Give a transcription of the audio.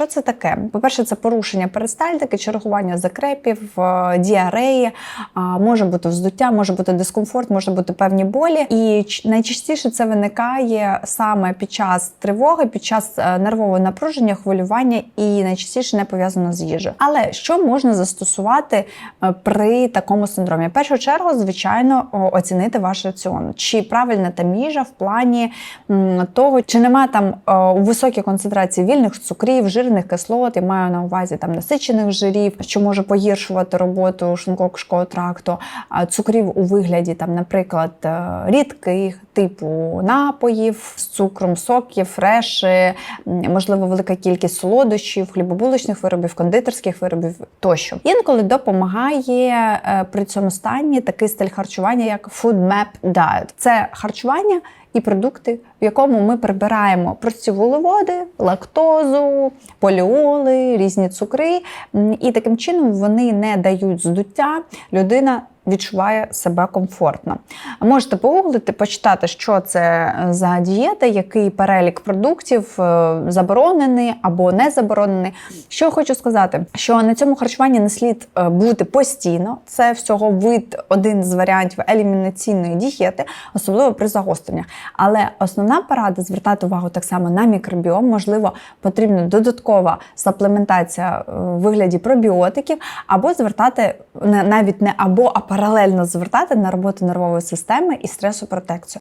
Що це таке? По-перше, це порушення перистальтики, чергування закрепів, е, діареї, може бути вздуття, може бути дискомфорт, може бути певні болі. І найчастіше це виникає саме під час тривоги, під час е, нервового напруження, хвилювання і найчастіше не пов'язано з їжею. Але що можна застосувати е, при такому синдромі? В першу чергу, звичайно, оцінити ваш раціон, чи правильна там їжа в плані того, чи немає там е, у високій концентрації вільних цукрів, жирних кислот, я маю на увазі там насичених жирів, що може погіршувати роботу шлунково-кишкового тракту, а цукрів у вигляді, там, наприклад, е, рідких, типу напоїв з цукром, соків, фреші, можливо, велика кількість солодощів, хлібобулочних виробів, кондитерських виробів тощо. Інколи допомагає е, при цьому стані такий стиль харчування, як Food Map Diet. Це харчування і продукти, в якому ми прибираємо прості вуглеводи, лактозу, поліоли, різні цукри, і таким чином вони не дають здуття. Людина відчуває себе комфортно. Можете погуглити, почитати, що це е, за дієта, який перелік продуктів е, заборонений або не заборонений. Що хочу сказати, що на цьому харчуванні не слід е, бути постійно. Це всього вид один з варіантів елімінаційної дієти, особливо при загостреннях. Але основна порада звертати увагу так само на мікробіом. Можливо, потрібна додаткова саплементація в вигляді пробіотиків, або звертати навіть не або, а паралельно звертати на роботу нервової системи і стресопротекцію.